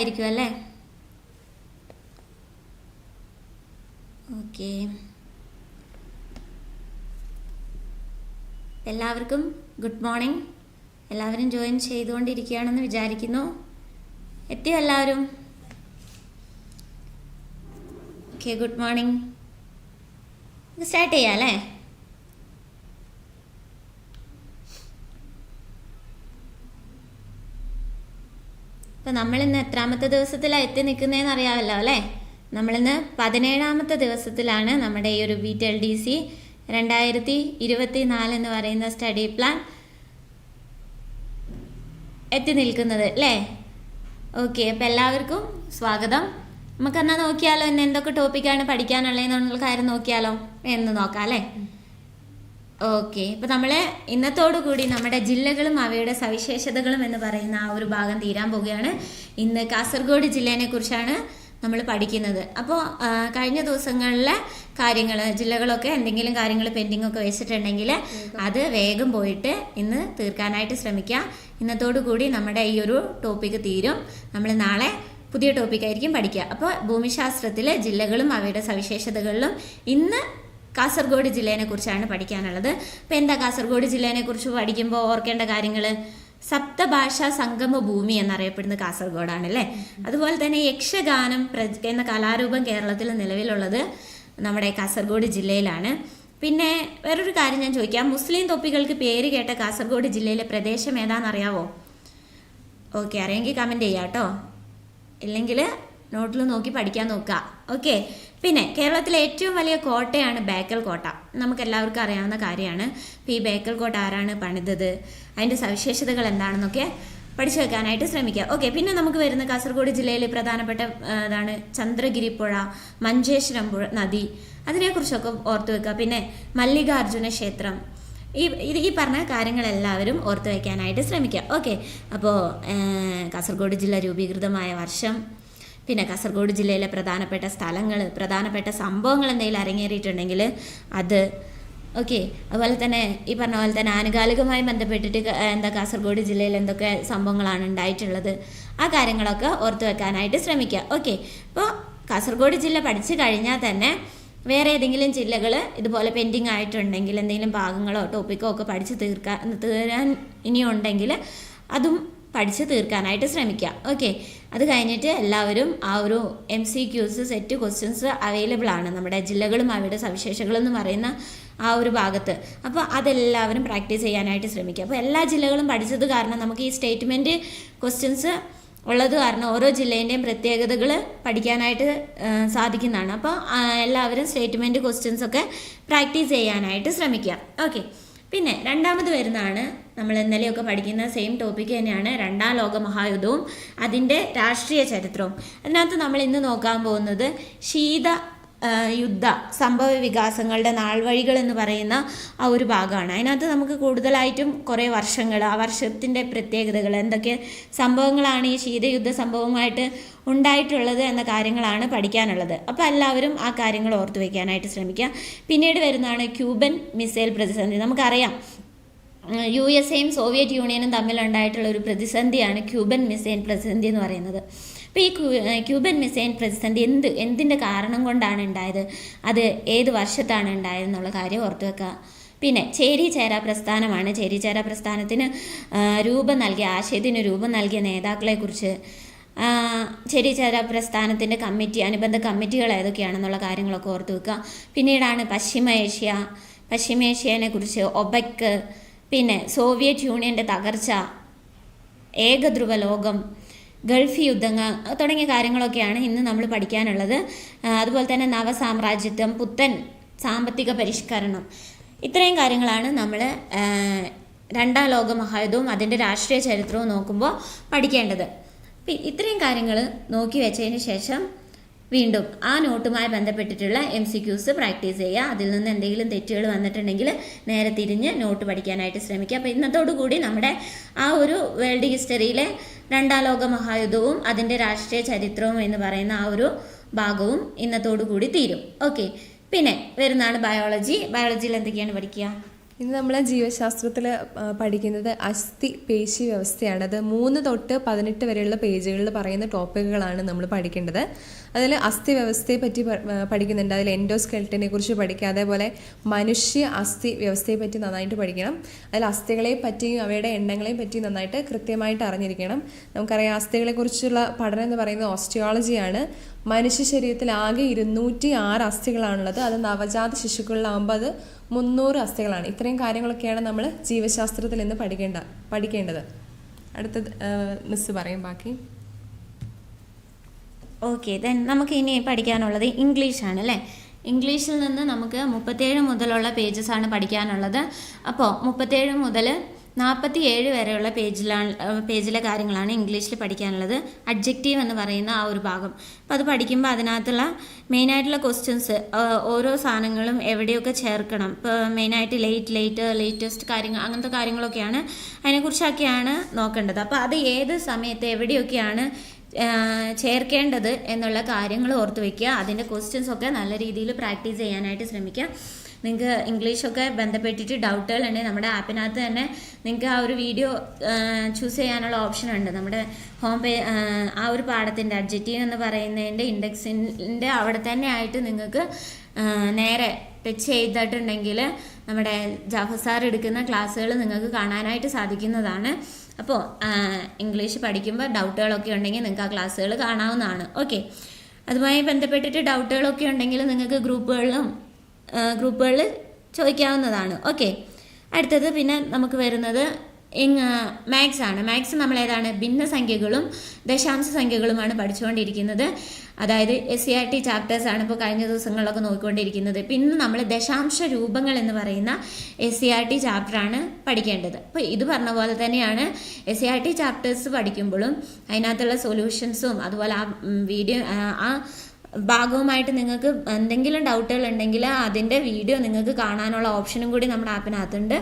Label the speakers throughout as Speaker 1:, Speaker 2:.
Speaker 1: ആയിരിക്കും അല്ലേ? ഓക്കെ. എല്ലാവർക്കും ഗുഡ് മോർണിംഗ്. എല്ലാവരും ജോയിൻ ചെയ്തുകൊണ്ടിരിക്കുകയാണെന്ന് വിചാരിക്കുന്നു. എത്തിയോ എല്ലാവരും? Okay good morning. സ്റ്റാർട്ട് ചെയ്യാം അല്ലേ? അപ്പം നമ്മളിന്ന് എത്രാമത്തെ ദിവസത്തിലാണ് എത്തി നിൽക്കുന്നതെന്ന് അറിയാമല്ലോ അല്ലേ? നമ്മളിന്ന് പതിനേഴാമത്തെ ദിവസത്തിലാണ് നമ്മുടെ ഈ ഒരു B T L D C രണ്ടായിരത്തി ഇരുപത്തി നാല് എന്ന് പറയുന്ന സ്റ്റഡി പ്ലാൻ എത്തി നിൽക്കുന്നത് അല്ലേ? ഓക്കെ അപ്പം എല്ലാവർക്കും സ്വാഗതം. നമുക്കെന്നാൽ നോക്കിയാലോ ഇന്ന് എന്തൊക്കെ ടോപ്പിക്കാണ് പഠിക്കാനുള്ളതെന്നുള്ള കാര്യം നോക്കിയാലോ? എന്ന് നോക്കാം അല്ലേ? ഓക്കെ. ഇപ്പൊ നമ്മൾ ഇന്നത്തോടു കൂടി നമ്മുടെ ജില്ലകളും അവയുടെ സവിശേഷതകളും എന്ന് പറയുന്ന ആ ഒരു ഭാഗം തീരാൻ പോവുകയാണ്. ഇന്ന് കാസർഗോഡ് ജില്ലേനെ കുറിച്ചാണ് നമ്മൾ പഠിക്കുന്നത്. അപ്പോൾ കഴിഞ്ഞ ദിവസങ്ങളിലെ കാര്യങ്ങൾ ജില്ലകളൊക്കെ എന്തെങ്കിലും കാര്യങ്ങൾ പെൻഡിങ് ഒക്കെ വെച്ചിട്ടുണ്ടെങ്കിൽ അത് വേഗം പോയിട്ട് ഇന്ന് തീർക്കാനായിട്ട് ശ്രമിക്കാം. ഇന്നത്തോടു കൂടി നമ്മുടെ ഈ ഒരു ടോപ്പിക്ക് തീരും. നമ്മൾ നാളെ പുതിയ ടോപ്പിക്കായിരിക്കും പഠിക്കുക അപ്പോൾ ഭൂമിശാസ്ത്രത്തിലെ ജില്ലകളും അവയുടെ സവിശേഷതകളിലും ഇന്ന് കാസർഗോഡ് ജില്ലേനെ കുറിച്ചാണ് പഠിക്കാനുള്ളത്. അപ്പോൾ എന്താ കാസർഗോഡ് ജില്ലേനെ കുറിച്ച് പഠിക്കുമ്പോൾ ഓർക്കേണ്ട കാര്യങ്ങൾ സപ്തഭാഷാ സംഗമ ഭൂമി എന്നറിയപ്പെടുന്ന കാസർഗോഡാണ് അല്ലേ? അതുപോലെ തന്നെ യക്ഷഗാനം എന്ന കലാരൂപം കേരളത്തിൽ നിലവിലുള്ളത് നമ്മുടെ കാസർഗോഡ് ജില്ലയിലാണ്. പിന്നെ വേറൊരു കാര്യം ഞാൻ ചോദിക്കാം. മുസ്ലിം തൊപ്പികൾക്ക് പേര് കേട്ട കാസർഗോഡ് ജില്ലയിലെ പ്രദേശം ഏതാണെന്നറിയാവോ? ഓക്കെ അറിയെങ്കിൽ കമന്റ് ചെയ്യാം കേട്ടോ. ഇല്ലെങ്കിൽ നോട്ടിൽ നോക്കി പഠിക്കാൻ നോക്കുക. ഓക്കെ പിന്നെ കേരളത്തിലെ ഏറ്റവും വലിയ കോട്ടയാണ് ബേക്കൽ കോട്ട. നമുക്ക് എല്ലാവർക്കും അറിയാവുന്ന കാര്യമാണ്. ഈ ബേക്കൽ കോട്ട ആരാണ് പണിതത്? അതിന്റെ സവിശേഷതകൾ എന്താണെന്നൊക്കെ പഠിച്ചു വെക്കാനായിട്ട് ശ്രമിക്കുക ഓക്കെ പിന്നെ നമുക്ക് വരുന്ന കാസർഗോഡ് ജില്ലയിലെ പ്രധാനപ്പെട്ട ഇതാണ് ചന്ദ്രഗിരി പുഴ മഞ്ചേശ്വരം പുഴ നദി. അതിനെക്കുറിച്ചൊക്കെ ഓർത്തു വെക്കുക. പിന്നെ മല്ലികാർജുന ക്ഷേത്രം. ഈ ഇത് ഈ പറഞ്ഞ കാര്യങ്ങളെല്ലാവരും ഓർത്തു വയ്ക്കാനായിട്ട് ശ്രമിക്കുക ഓക്കെ അപ്പോൾ കാസർഗോഡ് ജില്ല രൂപീകൃതമായ വർഷം പിന്നെ കാസർഗോഡ് ജില്ലയിലെ പ്രധാനപ്പെട്ട സ്ഥലങ്ങൾ പ്രധാനപ്പെട്ട സംഭവങ്ങൾ എന്തെങ്കിലും അരങ്ങേറിയിട്ടുണ്ടെങ്കിൽ അത് ഓക്കെ. അതുപോലെ തന്നെ ഈ പറഞ്ഞ പോലെ തന്നെ ആനുകാലികമായി ബന്ധപ്പെട്ടിട്ട് എന്താ കാസർഗോഡ് ജില്ലയിൽ എന്തൊക്കെ സംഭവങ്ങളാണ് ഉണ്ടായിട്ടുള്ളത് ആ കാര്യങ്ങളൊക്കെ ഓർത്തു വെക്കാനായിട്ട് ശ്രമിക്കുക ഓക്കെ. ഇപ്പോൾ കാസർഗോഡ് ജില്ല പഠിച്ചു കഴിഞ്ഞാൽ തന്നെ വേറെ ഏതെങ്കിലും ജില്ലകൾ ഇതുപോലെ പെൻഡിങ് ആയിട്ടുണ്ടെങ്കിൽ എന്തെങ്കിലും ഭാഗങ്ങളോ ടോപ്പിക്കോ ഒക്കെ പഠിച്ച് തീർക്കാൻ തീരാൻ ഇനിയുണ്ടെങ്കിൽ അതും പഠിച്ച് തീർക്കാനായിട്ട് ശ്രമിക്കുക ഓക്കെ. അത് കഴിഞ്ഞിട്ട് എല്ലാവരും ആ ഒരു M C Qs set questions available ആണ്. നമ്മുടെ ജില്ലകളും അവയുടെ സവിശേഷതകളും എന്ന് പറയുന്ന ആ ഒരു ഭാഗത്ത്. അപ്പോൾ അതെല്ലാവരും പ്രാക്ടീസ് ചെയ്യാനായിട്ട് ശ്രമിക്കുക. അപ്പോൾ എല്ലാ ജില്ലകളും പഠിച്ചത് കാരണം നമുക്ക് ഈ സ്റ്റേറ്റ്മെന്റ് ക്വസ്റ്റ്യൻസ് ഉള്ളത് കാരണം ഓരോ ജില്ലേന്റെയും പ്രത്യേകതകൾ പഠിക്കാനായിട്ട് സാധിക്കുന്നതാണ്. അപ്പോൾ എല്ലാവരും സ്റ്റേറ്റ്മെന്റ് ക്വസ്റ്റ്യൻസ് ഒക്കെ പ്രാക്ടീസ് ചെയ്യാനായിട്ട് ശ്രമിക്കുക. ഓക്കെ. പിന്നെ രണ്ടാമത് വരുന്നതാണ് നമ്മൾ ഇന്നലെയൊക്കെ പഠിക്കുന്ന സെയിം ടോപ്പിക്ക് തന്നെയാണ് രണ്ടാം ലോക മഹായുദ്ധവും അതിന്റെ രാഷ്ട്രീയ ചരിത്രവും. അതിനകത്ത് നമ്മൾ ഇന്ന് നോക്കാൻ പോകുന്നത് ശീത യുദ്ധ സംഭവ വികാസങ്ങളുടെ നാൾവഴികൾ എന്ന് പറയുന്ന ആ ഒരു ഭാഗമാണ്. അതിനകത്ത് നമുക്ക് കൂടുതലായിട്ടും കുറേ വർഷങ്ങൾ ആ വർഷത്തിന്റെ പ്രത്യേകതകൾ എന്തൊക്കെ സംഭവങ്ങളാണ് ഈ ശീതയുദ്ധ സംഭവമായിട്ട് ഉണ്ടായിട്ടുള്ളത് എന്ന കാര്യങ്ങളാണ് പഠിക്കാനുള്ളത്. അപ്പോൾ എല്ലാവരും ആ കാര്യങ്ങൾ ഓർത്തു വയ്ക്കാനായിട്ട് ശ്രമിക്കുക. പിന്നീട് വരുന്നതാണ് ക്യൂബൻ മിസൈൽ പ്രതിസന്ധി. നമുക്കറിയാം യു എസ് എയും സോവിയറ്റ് യൂണിയനും തമ്മിലുണ്ടായിട്ടുള്ള ഒരു പ്രതിസന്ധിയാണ് ക്യൂബൻ മിസൈൽ പ്രതിസന്ധി എന്ന് പറയുന്നത്. അപ്പോൾ ഈ ക്യൂബൻ മിസൈൽ പ്രതിസന്ധി എന്ത് എന്തിന്റെ കാരണം കൊണ്ടാണ് ഉണ്ടായത്? അത് ഏത് വർഷത്താണ് ഉണ്ടായത് എന്നുള്ള കാര്യം ഓർത്തു വെക്കുക പിന്നെ ചേരി ചേരാ പ്രസ്ഥാനമാണ്. ചേരി ചേരാ പ്രസ്ഥാനത്തിന് രൂപം നൽകിയ ആശയത്തിന് രൂപം നൽകിയ നേതാക്കളെക്കുറിച്ച് ചെറിയ ചേരി പ്രസ്ഥാനത്തിന്റെ കമ്മിറ്റി അനുബന്ധ കമ്മിറ്റികൾ ഏതൊക്കെയാണെന്നുള്ള കാര്യങ്ങളൊക്കെ ഓർത്തു വെക്കുക പിന്നീടാണ് പശ്ചിമ ഏഷ്യ. പശ്ചിമേഷ്യനെ കുറിച്ച് ഒബക്ക് പിന്നെ സോവിയറ്റ് യൂണിയന്റെ തകർച്ച ഏകധ്രുവ ലോകം ഗൾഫ് യുദ്ധങ്ങൾ തുടങ്ങിയ കാര്യങ്ങളൊക്കെയാണ് ഇന്ന് നമ്മൾ പഠിക്കാനുള്ളത്. അതുപോലെ തന്നെ നവസാമ്രാജ്യത്വം പുത്തൻ സാമ്പത്തിക പരിഷ്കരണം. ഇത്രയും കാര്യങ്ങളാണ് നമ്മൾ രണ്ടാം ലോക മഹായുദ്ധവും അതിന്റെ രാഷ്ട്രീയ ചരിത്രവും നോക്കുമ്പോൾ പഠിക്കേണ്ടത്. ഇത്രയും കാര്യങ്ങൾ നോക്കി വെച്ചതിന് ശേഷം വീണ്ടും ആ നോട്ടുമായി ബന്ധപ്പെട്ടിട്ടുള്ള എം സി ക്യൂസ് പ്രാക്ടീസ് ചെയ്യുക. അതിൽ നിന്ന് എന്തെങ്കിലും തെറ്റുകൾ വന്നിട്ടുണ്ടെങ്കിൽ നേരെ തിരിഞ്ഞ് നോട്ട് പഠിക്കാനായിട്ട് ശ്രമിക്കുക. അപ്പോൾ ഇന്നത്തോടുകൂടി നമ്മുടെ ആ ഒരു വേൾഡ് ഹിസ്റ്ററിയിലെ രണ്ടാം ലോക മഹായുദ്ധവും അതിന്റെ രാഷ്ട്രീയ ചരിത്രവും എന്ന് പറയുന്ന ആ ഒരു ഭാഗവും ഇന്നത്തോടുകൂടി തീരും. ഓക്കെ. പിന്നെ വരുന്നതാണ് ബയോളജി ബയോളജിയിൽ എന്തൊക്കെയാണ് പഠിക്കുക?
Speaker 2: ഇന്ന് നമ്മൾ ജീവശാസ്ത്രത്തിൽ പഠിക്കുന്നത് അസ്ഥി പേശി വ്യവസ്ഥയാണ്. അത് മൂന്ന് തൊട്ട് പതിനെട്ട് വരെയുള്ള പേജുകളിൽ പറയുന്ന ടോപ്പിക്കുകളാണ് നമ്മൾ പഠിക്കേണ്ടത്. അതിൽ അസ്ഥി വ്യവസ്ഥയെ പറ്റി പഠിക്കുന്നുണ്ട്. അതിൽ എൻഡോസ്കെൽറ്റിനെ കുറിച്ച് പഠിക്കുക അതേപോലെ മനുഷ്യ അസ്ഥി വ്യവസ്ഥയെ പറ്റി നന്നായിട്ട് പഠിക്കണം. അതിൽ അസ്ഥികളെ പറ്റിയും അവയുടെ എണ്ണങ്ങളെയും പറ്റിയും നന്നായിട്ട് കൃത്യമായിട്ട് അറിഞ്ഞിരിക്കണം. നമുക്കറിയാം അസ്ഥികളെ കുറിച്ചുള്ള പഠനം എന്ന് പറയുന്നത് ഓസ്റ്റിയോളജിയാണ് മനുഷ്യ ശരീരത്തിൽ ആകെ ഇരുന്നൂറ്റി ആറ് അസ്ഥികളാണുള്ളത്. അത് നവജാത ശിശുക്കളിലാകുമ്പോൾ അത് മുന്നൂറ് അസ്ഥികളാണ്. ഇത്രയും കാര്യങ്ങളൊക്കെയാണ് നമ്മൾ ജീവശാസ്ത്രത്തിൽ നിന്ന് പഠിക്കേണ്ട പഠിക്കേണ്ടത്. അടുത്തത് മിസ് പറയും ബാക്കി.
Speaker 1: ഓക്കെ ദെൻ നമുക്ക് ഇനി പഠിക്കാനുള്ളത് ഇംഗ്ലീഷാണ് അല്ലേ? ഇംഗ്ലീഷിൽ നിന്ന് നമുക്ക് മുപ്പത്തേഴ് മുതലുള്ള പേജസ് ആണ് പഠിക്കാനുള്ളത്. അപ്പോൾ മുപ്പത്തേഴ് മുതൽ നാൽപ്പത്തി ഏഴ് വരെയുള്ള പേജിലാണ് പേജിലെ കാര്യങ്ങളാണ് ഇംഗ്ലീഷിൽ പഠിക്കാനുള്ളത്. അഡ്ജക്റ്റീവ് എന്ന് പറയുന്ന ആ ഒരു ഭാഗം. അപ്പോൾ അത് പഠിക്കുമ്പോൾ അതിനകത്തുള്ള മെയിനായിട്ടുള്ള ക്വസ്റ്റ്യൻസ് ഓരോ സാധനങ്ങളും എവിടെയൊക്കെ ചേർക്കണം. ഇപ്പോൾ മെയിനായിട്ട് ലേറ്റ് ലേറ്റ് ലേറ്റസ്റ്റ് കാര്യങ്ങൾ അങ്ങനത്തെ കാര്യങ്ങളൊക്കെയാണ് അതിനെക്കുറിച്ചൊക്കെയാണ് നോക്കേണ്ടത്. അപ്പോൾ അത് ഏത് സമയത്ത് എവിടെയൊക്കെയാണ് ചേർക്കേണ്ടത് എന്നുള്ള കാര്യങ്ങൾ ഓർത്ത് വയ്ക്കുക അതിന്റെ ക്വസ്റ്റ്യൻസ് ഒക്കെ നല്ല രീതിയിൽ പ്രാക്ടീസ് ചെയ്യാനായിട്ട് ശ്രമിക്കുക. നിങ്ങൾക്ക് ഇംഗ്ലീഷൊക്കെ ബന്ധപ്പെട്ടിട്ട് ഡൗട്ടുകൾ ഉണ്ടെങ്കിൽ നമ്മുടെ ആപ്പിനകത്ത് തന്നെ നിങ്ങൾക്ക് ആ ഒരു വീഡിയോ ചൂസ് ചെയ്യാനുള്ള ഓപ്ഷൻ ഉണ്ട്. നമ്മുടെ ഹോം പേ ആ ഒരു പാഠത്തിന്റെ അഡ്ജക്റ്റീവ് എന്ന് പറയുന്നതിന്റെ ഇൻഡെക്സിന്റെ അവിടെ തന്നെ ആയിട്ട് നിങ്ങൾക്ക് നേരെ ടച്ച് ചെയ്തിട്ടുണ്ടെങ്കിൽ നമ്മുടെ ജാഫർ സാർ എടുക്കുന്ന ക്ലാസ്സുകൾ നിങ്ങൾക്ക് കാണാനായിട്ട് സാധിക്കുന്നതാണ്. അപ്പോൾ ഇംഗ്ലീഷ് പഠിക്കുമ്പോൾ ഡൗട്ടുകളൊക്കെ ഉണ്ടെങ്കിൽ നിങ്ങൾക്ക് ആ ക്ലാസ്സുകൾ കാണാവുന്നതാണ്. ഓക്കെ. അതുമായി ബന്ധപ്പെട്ടിട്ട് ഡൗട്ടുകളൊക്കെ ഉണ്ടെങ്കിൽ നിങ്ങൾക്ക് ഗ്രൂപ്പുകളിലും ഗ്രൂപ്പുകളിൽ ചോദിക്കാവുന്നതാണ്. ഓക്കെ. അടുത്തത് പിന്നെ നമുക്ക് വരുന്നത് ഇങ് മാത്സ് ആണ്. മാത്സ് നമ്മൾ ഏതാണ് ഭിന്നസംഖ്യകളും ദശാംശ സംഖ്യകളുമാണ് പഠിച്ചുകൊണ്ടിരിക്കുന്നത്. അതായത് S C R T chapters ആണ് ഇപ്പോൾ കഴിഞ്ഞ ദിവസങ്ങളിലൊക്കെ നോക്കിക്കൊണ്ടിരിക്കുന്നത്. പിന്നെ നമ്മൾ ദശാംശ രൂപങ്ങൾ എന്ന് പറയുന്ന എസ് സി ആർ ടി ചാപ്റ്ററാണ് പഠിക്കേണ്ടത്. അപ്പോൾ ഇത് പറഞ്ഞ പോലെ തന്നെയാണ് S C R T chapters പഠിക്കുമ്പോഴും അതിനകത്തുള്ള സൊല്യൂഷൻസും അതുപോലെ ആ വീഡിയോ ആ ഭാഗവുമായിട്ട് നിങ്ങൾക്ക് എന്തെങ്കിലും ഡൗട്ടുകൾ ഉണ്ടെങ്കിൽ അതിന്റെ വീഡിയോ നിങ്ങൾക്ക് കാണാനുള്ള ഓപ്ഷനും കൂടി നമ്മുടെ ആപ്പിനകത്തുണ്ട്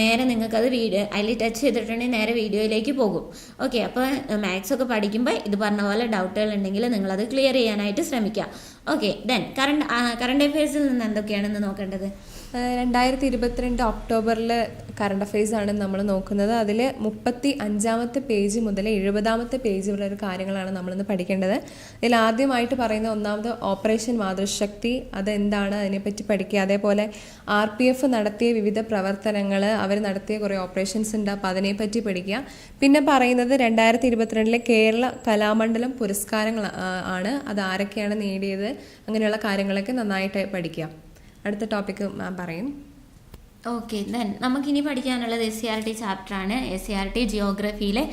Speaker 1: നേരെ നിങ്ങൾക്കത് വീഡിയോ അതിൽ ടച്ച് ചെയ്തിട്ടുണ്ടെങ്കിൽ നേരെ വീഡിയോയിലേക്ക് പോകും. ഓക്കെ അപ്പോൾ മാത്സ് ഒക്കെ പഠിക്കുമ്പോൾ ഇത് പറഞ്ഞ പോലെ ഡൗട്ടുകൾ ഉണ്ടെങ്കിൽ നിങ്ങളത് ക്ലിയർ ചെയ്യാനായിട്ട് ശ്രമിക്കുക. ഓക്കെ ദെൻ കറണ്ട് കറണ്ട് അഫയേഴ്സിൽ നിന്ന് എന്തൊക്കെയാണെന്ന് നോക്കേണ്ടത്?
Speaker 2: രണ്ടായിരത്തി ഇരുപത്തിരണ്ട് ഒക്ടോബറിൽ കറണ്ട് ആണ് നമ്മൾ നോക്കുന്നത്. അതിൽ മുപ്പത്തി അഞ്ചാമത്തെ പേജ് മുതൽ എഴുപതാമത്തെ പേജ് വരെ കാര്യങ്ങളാണ് നമ്മളിന്ന് പഠിക്കേണ്ടത്. ഇതിൽ ആദ്യമായിട്ട് പറയുന്ന ഒന്നാമത് ഓപ്പറേഷൻ മാതൃശക്തി അതെന്താണ് അതിനെപ്പറ്റി പഠിക്കുക. അതേപോലെ ആർ പി എഫ് നടത്തിയ വിവിധ പ്രവർത്തനങ്ങൾ അവർ നടത്തിയ കുറേ ഓപ്പറേഷൻസ് ഉണ്ട് അപ്പോൾ അതിനെപ്പറ്റി പഠിക്കുക. പിന്നെ പറയുന്നത് രണ്ടായിരത്തി ഇരുപത്തിരണ്ടിലെ കേരള കലാമണ്ഡലം പുരസ്കാരങ്ങൾ ആണ്. അത് ആരൊക്കെയാണ് നേടിയത്? അങ്ങനെയുള്ള കാര്യങ്ങളൊക്കെ നന്നായിട്ട് പഠിക്കുക. അടുത്ത ടോപ്പിക്ക് പറയും.
Speaker 1: ഓക്കെ ദെൻ നമുക്കിനി പഠിക്കാനുള്ളത് എസ് സി ആർ ടി ചാപ്റ്ററാണ് എസ് സി ആർ ടി ജിയോഗ്രഫിയിലെ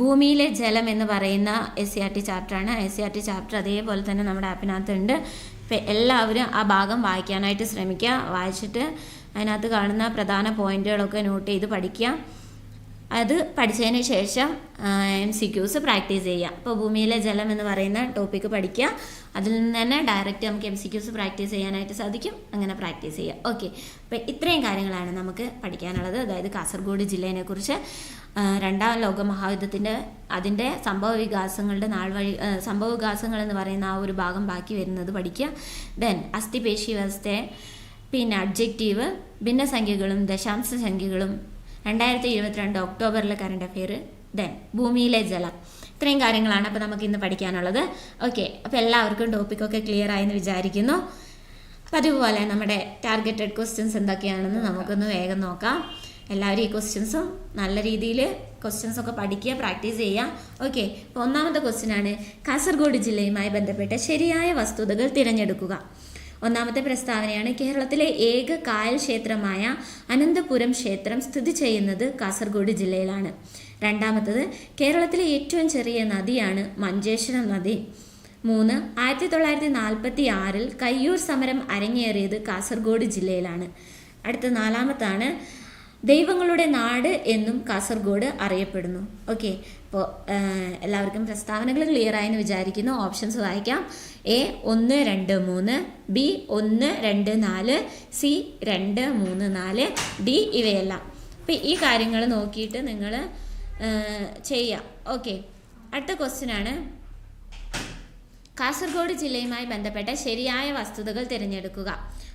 Speaker 1: ഭൂമിയിലെ ജലം എന്ന് പറയുന്ന എസ് സി ആർ ടി ചാപ്റ്ററാണ് S C R T chapter അതേപോലെ തന്നെ നമ്മുടെ ആപ്പിനകത്തുണ്ട് എല്ലാവരും ആ ഭാഗം വായിക്കാനായിട്ട് ശ്രമിക്കുക. വായിച്ചിട്ട് അതിനകത്ത് കാണുന്ന പ്രധാന പോയിന്റുകളൊക്കെ നോട്ട് ചെയ്ത് പഠിക്കുക. അത് പഠിച്ചതിന് ശേഷം എം സി ക്യൂസ് പ്രാക്ടീസ് ചെയ്യുക. ഇപ്പോൾ ഭൂമിയിലെ ജലം എന്ന് പറയുന്ന ടോപ്പിക്ക് പഠിക്കുക. അതിൽ നിന്ന് തന്നെ ഡയറക്റ്റ് നമുക്ക് എം സി ക്യൂസ് പ്രാക്ടീസ് ചെയ്യാനായിട്ട് സാധിക്കും. അങ്ങനെ പ്രാക്ടീസ് ചെയ്യുക. ഓക്കെ. അപ്പോൾ ഇത്രയും കാര്യങ്ങളാണ് നമുക്ക് പഠിക്കാനുള്ളത്. അതായത് കാസർഗോഡ് ജില്ലേനെ കുറിച്ച് രണ്ടാം ലോക മഹായുദ്ധത്തിന്റെ അതിന്റെ സംഭവ വികാസങ്ങളുടെ നാൾ വഴി സംഭവ വികാസങ്ങൾ എന്ന് പറയുന്ന ആ ഒരു ഭാഗം ബാക്കി വരുന്നത് പഠിക്കുക. ദെൻ അസ്ഥിപേശി വ്യവസ്ഥയെ പിന്നെ അഡ്ജക്റ്റീവ് ഭിന്നസംഖ്യകളും ദശാംശ സംഖ്യകളും രണ്ടായിരത്തി ഇരുപത്തിരണ്ട് ഒക്ടോബറിലെ കറണ്ട് അഫെയർ ദെൻ ഭൂമിയിലെ ജലം. ഇത്രയും കാര്യങ്ങളാണ് അപ്പോൾ നമുക്ക് ഇന്ന് പഠിക്കാനുള്ളത്. ഓക്കെ അപ്പോൾ എല്ലാവർക്കും ടോപ്പിക്കൊക്കെ ക്ലിയർ ആയെന്ന് വിചാരിക്കുന്നു. അപ്പം അതുപോലെ നമ്മുടെ ടാർഗറ്റഡ് ക്വസ്റ്റ്യൻസ് എന്തൊക്കെയാണെന്ന് നമുക്കൊന്ന് വേഗം നോക്കാം. എല്ലാവരും ഈ ക്വസ്റ്റ്യൻസും നല്ല രീതിയിൽ ക്വസ്റ്റ്യൻസ് ഒക്കെ പഠിക്കുക പ്രാക്ടീസ് ചെയ്യുക. ഓക്കെ അപ്പോൾ ഒന്നാമത്തെ ക്വസ്റ്റ്യൻ ആണ് കാസർഗോഡ് ജില്ലയുമായി ബന്ധപ്പെട്ട ശരിയായ വസ്തുതകൾ തിരഞ്ഞെടുക്കുക. ഒന്നാമത്തെ പ്രസ്താവനയാണ് കേരളത്തിലെ ഏക കായൽ ക്ഷേത്രമായ അനന്തപുരം ക്ഷേത്രം സ്ഥിതി ചെയ്യുന്നത് കാസർഗോഡ് ജില്ലയിലാണ്. രണ്ടാമത്തത് കേരളത്തിലെ ഏറ്റവും ചെറിയ നദിയാണ് മഞ്ചേശ്വരം നദി. മൂന്ന് ആയിരത്തി തൊള്ളായിരത്തി നാൽപ്പത്തി ആറിൽ കയ്യൂർ സമരം അരങ്ങേറിയത് കാസർഗോഡ് ജില്ലയിലാണ്. അടുത്ത നാലാമത്താണ് ദൈവങ്ങളുടെ നാട് എന്നും കാസർഗോഡ് അറിയപ്പെടുന്നു. ഓക്കെ അപ്പോൾ എല്ലാവർക്കും പ്രസ്താവനകൾ ക്ലിയർ ആയെന്ന് വിചാരിക്കുന്നു. ഓപ്ഷൻസ് വായിക്കാം. എ ഒന്ന് രണ്ട് മൂന്ന് ബി ഒന്ന് രണ്ട് നാല് സി രണ്ട് മൂന്ന് നാല് ഡി ഇവയെല്ലാം. അപ്പോൾ ഈ കാര്യങ്ങൾ നോക്കിയിട്ട് നിങ്ങൾ ചെയ്യാം. ഓക്കെ അടുത്ത ക്വസ്റ്റ്യൻ ആണ്. കാസർഗോഡ് ജില്ലയുമായി ബന്ധപ്പെട്ട ശരിയായ വസ്തുതകൾ തിരഞ്ഞെടുക്കുക.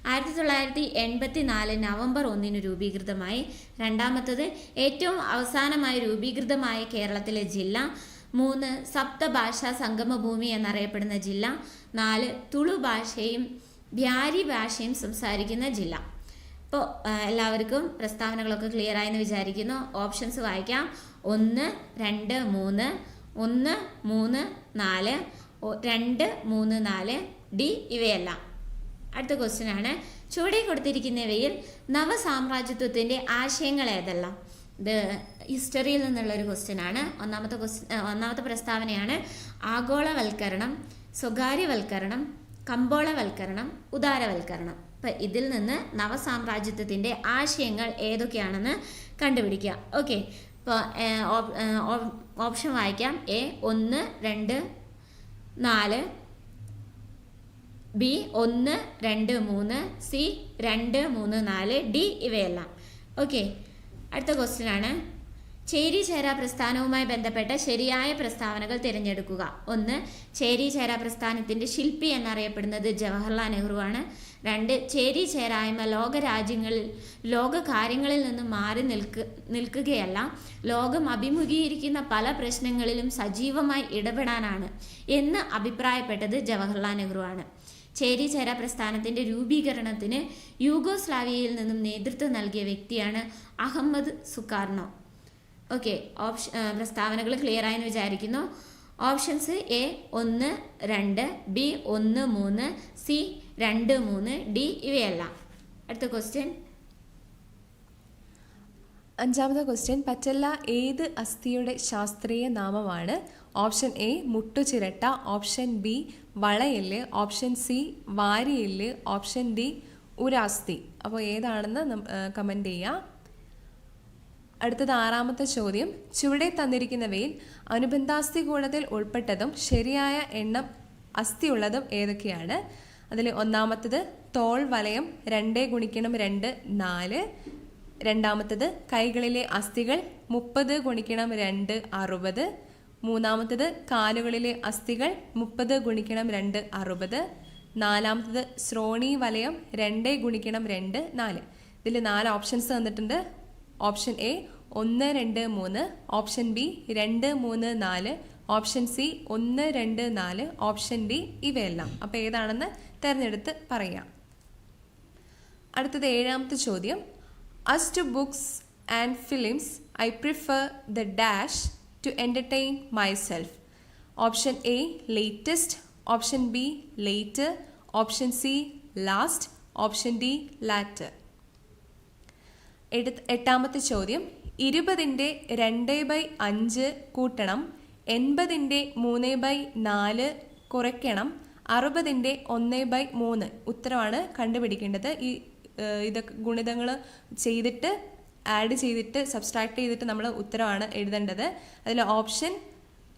Speaker 1: ആയിരത്തി തൊള്ളായിരത്തി എൺപത്തി നാല് നവംബർ ഒന്നിന് രൂപീകൃതമായി. രണ്ടാമത്തത് ഏറ്റവും അവസാനമായി രൂപീകൃതമായ കേരളത്തിലെ ജില്ല. മൂന്ന് സപ്തഭാഷാ സംഗമഭൂമി എന്നറിയപ്പെടുന്ന ജില്ല. നാല് തുളു ഭാഷയും ബ്യാരി ഭാഷയും സംസാരിക്കുന്ന ജില്ല. ഇപ്പോൾ എല്ലാവർക്കും പ്രസ്താവനകളൊക്കെ ക്ലിയർ ആയെന്ന് വിചാരിക്കുന്നു. ഓപ്ഷൻസ് വായിക്കാം. ഒന്ന് രണ്ട് മൂന്ന്. ഒന്ന് മൂന്ന് നാല്. രണ്ട് മൂന്ന് നാല്. ഡി ഇവയെല്ലാം. അടുത്ത ക്വസ്റ്റ്യൻ ആണ്. ചുവടെ കൊടുത്തിരിക്കുന്നവയിൽ നവസാമ്രാജ്യത്വത്തിന്റെ ആശയങ്ങൾ ഏതെല്ലാം? ഇത് ഹിസ്റ്ററിയിൽ നിന്നുള്ള ഒരു ക്വസ്റ്റ്യൻ ആണ്. ഒന്നാമത്തെ ക്വസ്റ്റ്യൻ ഒന്നാമത്തെ പ്രസ്താവനയാണ് ആഗോളവൽക്കരണം സ്വകാര്യവൽക്കരണം കമ്പോളവൽക്കരണം ഉദാരവൽക്കരണം. അപ്പം ഇതിൽ നിന്ന് നവസാമ്രാജ്യത്വത്തിന്റെ ആശയങ്ങൾ ഏതൊക്കെയാണെന്ന് കണ്ടുപിടിക്കുക. ഓക്കെ ഇപ്പോൾ ഓപ്ഷൻ വായിക്കാം. എ ഒന്ന് രണ്ട് നാല് ബി ഒന്ന് രണ്ട് മൂന്ന് സി രണ്ട് മൂന്ന് നാല് ഡി ഇവയെല്ലാം. ഓക്കെ അടുത്ത ക്വസ്റ്റ്യൻ ആണ്. ചേരി ചേരാ പ്രസ്ഥാനവുമായി ബന്ധപ്പെട്ട ശരിയായ പ്രസ്താവനകൾ തിരഞ്ഞെടുക്കുക. ഒന്ന് ചേരി ചേരാ പ്രസ്ഥാനത്തിന്റെ ശില്പി എന്നറിയപ്പെടുന്നത് ജവഹർലാൽ നെഹ്റുവാണ് രണ്ട് ചേരി ചേരായ്മ ലോക രാജ്യങ്ങളിൽ ലോക കാര്യങ്ങളിൽ നിന്ന് മാറി നിൽക്ക് നിൽക്കുകയല്ല ലോകം അഭിമുഖീകരിക്കുന്ന പല പ്രശ്നങ്ങളിലും സജീവമായി ഇടപെടാനാണ് എന്ന് അഭിപ്രായപ്പെട്ടത് ജവഹർലാൽ നെഹ്റുവാണ് ചേരി ചേര പ്രസ്ഥാനത്തിന്റെ രൂപീകരണത്തിന് യൂഗോസ്ലാവിയയിൽ നിന്നും നേതൃത്വം നൽകിയ വ്യക്തിയാണ് അഹമ്മദ് സുക്കാർണോ ഓക്കെ ഓപ്ഷൻ പ്രസ്താവനകൾ ക്ലിയർ ആയെന്ന് വിചാരിക്കുന്നു. ഓപ്ഷൻസ് എ ഒന്ന് രണ്ട് ബി ഒന്ന് മൂന്ന് സി രണ്ട് മൂന്ന് ഡി ഇവയെല്ലാം. അടുത്ത ക്വസ്റ്റ്യൻ
Speaker 2: അഞ്ചാമത്തെ ക്വസ്റ്റ്യൻ പറ്റല്ല ഏത് അസ്ഥിയുടെ ശാസ്ത്രീയ നാമമാണ്? ഓപ്ഷൻ എ മുട്ടുചിരട്ട. ഓപ്ഷൻ ബി വളയെല്ല് ഓപ്ഷൻ സി വാരിയൽ ഓപ്ഷൻ ഡി ഉരാസ്തി. അപ്പോൾ ഏതാണെന്ന് കമന്റ് ചെയ്യുക അടുത്തത് ആറാമത്തെ ചോദ്യം. ചുവടെ തന്നിരിക്കുന്നവയിൽ അനുബന്ധാസ്ഥി കൂടത്തിൽ ഉൾപ്പെട്ടതും ശരിയായ എണ്ണം അസ്ഥിയുള്ളതും ഏതൊക്കെയാണ്? അതിൽ ഒന്നാമത്തത് തോൾ വലയം രണ്ടേ ഗുണിക്കണം രണ്ട് നാല്. രണ്ടാമത്തത് കൈകളിലെ അസ്ഥികൾ മുപ്പത് ഗുണിക്കണം രണ്ട് അറുപത്. മൂന്നാമത്തത് കാലുകളിലെ അസ്ഥികൾ മുപ്പത് ഗുണിക്കണം രണ്ട് അറുപത്. നാലാമത്തത് ശ്രോണി വലയം രണ്ട് ഗുണിക്കണം രണ്ട് നാല്. ഇതിൽ നാല് ഓപ്ഷൻസ് തന്നിട്ടുണ്ട്. ഓപ്ഷൻ എ ഒന്ന് രണ്ട് മൂന്ന് ഓപ്ഷൻ ബി രണ്ട് മൂന്ന് നാല് ഓപ്ഷൻ സി ഒന്ന് രണ്ട് നാല് ഓപ്ഷൻ ഡി ഇവയെല്ലാം. അപ്പോൾ ഏതാണെന്ന് തിരഞ്ഞെടുത്ത് പറയാം. അടുത്തത് ഏഴാമത്തെ ചോദ്യം. As to books and films I prefer the dash to entertain myself option A latest option B late option C last option D latter എടു എട്ടാമത്തെ ചോദ്യം. ഇരുപതിന്റെ രണ്ട് ബൈ അഞ്ച് കൂട്ടണം. എൺപതിന്റെ മൂന്ന് ബൈ നാല് കുറയ്ക്കണം. അറുപതിന്റെ ഒന്ന് ബൈ മൂന്ന്. ഉത്തരമാണ് കണ്ടുപിടിക്കേണ്ടത്. ഈ ഇതൊക്കെ ഗുണിതങ്ങൾ ചെയ്തിട്ട് ആഡ് ചെയ്തിട്ട് സബ്സ്ട്രാക്ട് ചെയ്തിട്ട് നമ്മൾ ഉത്തരമാണ് എഴുതേണ്ടത്. അതിൽ ഓപ്ഷൻ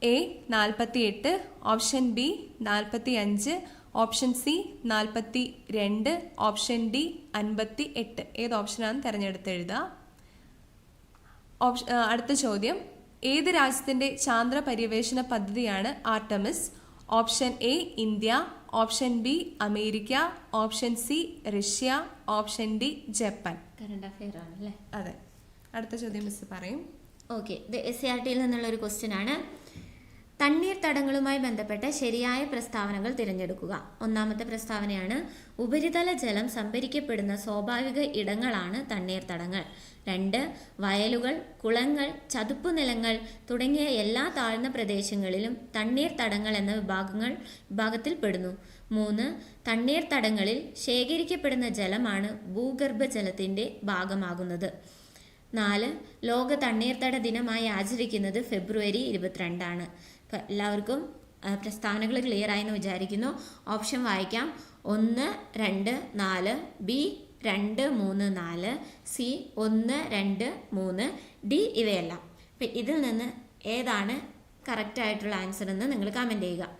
Speaker 2: എ നാൽപ്പത്തി എട്ട് ഓപ്ഷൻ ബി നാൽപ്പത്തി അഞ്ച് ഓപ്ഷൻ സി നാൽപ്പത്തി രണ്ട് ഓപ്ഷൻ ഡി അൻപത്തി എട്ട് ഏത് ഓപ്ഷനാണ് തിരഞ്ഞെടുത്ത് എഴുതുക. ഓപ്ഷ അടുത്ത ചോദ്യം. ഏത് രാജ്യത്തിന്റെ ചാന്ദ്ര പര്യവേഷണ പദ്ധതിയാണ് Artemis option A India. Option B America option C Russia option D Japan.
Speaker 1: Current affair ആണ് അല്ലേ?
Speaker 2: അതെ. അടുത്ത ചോദ്യം മിസ് പറയും.
Speaker 1: ഓക്കെ ഇത് എസ് സി ആർ ടിയിൽ നിന്നുള്ള ഒരു ക്വസ്റ്റ്യൻ ആണ്. തണ്ണീർത്തടങ്ങളുമായി ബന്ധപ്പെട്ട ശരിയായ പ്രസ്താവനകൾ തിരഞ്ഞെടുക്കുക. ഒന്നാമത്തെ പ്രസ്താവനയാണ് ഉപരിതല ജലം സംഭരിക്കപ്പെടുന്ന സ്വാഭാവിക ഇടങ്ങളാണ് തണ്ണീർത്തടങ്ങൾ. രണ്ട് വയലുകൾ കുളങ്ങൾ ചതുപ്പ് നിലങ്ങൾ തുടങ്ങിയ എല്ലാ താഴ്ന്ന പ്രദേശങ്ങളിലും തണ്ണീർത്തടങ്ങൾ എന്ന വിഭാഗങ്ങൾ വിഭാഗത്തിൽ പെടുന്നു മൂന്ന് തണ്ണീർത്തടങ്ങളിൽ ശേഖരിക്കപ്പെടുന്ന ജലമാണ് ഭൂഗർഭജലത്തിന്റെ ഭാഗമാകുന്നത്. നാല് ലോക തണ്ണീർത്തട ദിനമായി ആചരിക്കുന്നത് ഫെബ്രുവരി ഇരുപത്തിരണ്ടാണ്. എല്ലാവർക്കും പ്രസ്താവനകൾ ക്ലിയർ ആയെന്ന് വിചാരിക്കുന്നു. ഓപ്ഷൻ വായിക്കാം. ഒന്ന് രണ്ട് നാല് ബി രണ്ട് മൂന്ന് നാല് സി ഒന്ന് രണ്ട് മൂന്ന് ഡി ഇവയെല്ലാം. അപ്പം ഇതിൽ നിന്ന് ഏതാണ് കറക്റ്റായിട്ടുള്ള ആൻസർ എന്ന് നിങ്ങൾ കമന്റ് ചെയ്യുക.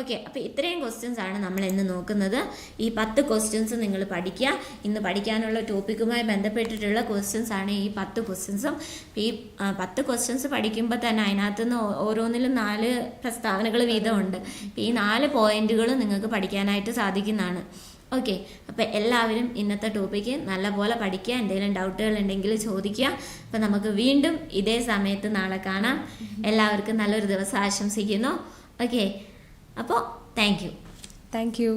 Speaker 1: ഓക്കെ അപ്പോൾ ഇത്രയും ക്വസ്റ്റ്യൻസ് ആണ് നമ്മൾ ഇന്ന് നോക്കുന്നത്. ഈ പത്ത് ക്വസ്റ്റ്യൻസ് നിങ്ങൾ പഠിക്കുക. ഇന്ന് പഠിക്കാനുള്ള ടോപ്പിക്കുമായി ബന്ധപ്പെട്ടിട്ടുള്ള ക്വസ്റ്റ്യൻസ് ആണ് ഈ പത്ത് ക്വസ്റ്റ്യൻസും ഈ പത്ത് ക്വസ്റ്റ്യൻസ് പഠിക്കുമ്പോൾ തന്നെ അതിനകത്ത് നിന്ന് ഓരോന്നിലും നാല് പ്രസ്താവനകൾ വീതമുണ്ട്. ഈ നാല് പോയിന്റുകൾ നിങ്ങൾക്ക് പഠിക്കാനായിട്ട് സാധിക്കുന്നതാണ്. ഓക്കെ അപ്പോൾ എല്ലാവരും ഇന്നത്തെ ടോപ്പിക്ക് നല്ലപോലെ പഠിക്കുക. എന്തെങ്കിലും ഡൗട്ടുകൾ ഉണ്ടെങ്കിൽ ചോദിക്കുക. അപ്പോൾ നമുക്ക് വീണ്ടും ഇതേ സമയത്ത് നാളെ കാണാം. എല്ലാവർക്കും നല്ലൊരു ദിവസം ആശംസിക്കുന്നു. ഓക്കെ അപ്പോൾ താങ്ക് യു
Speaker 2: താങ്ക് യു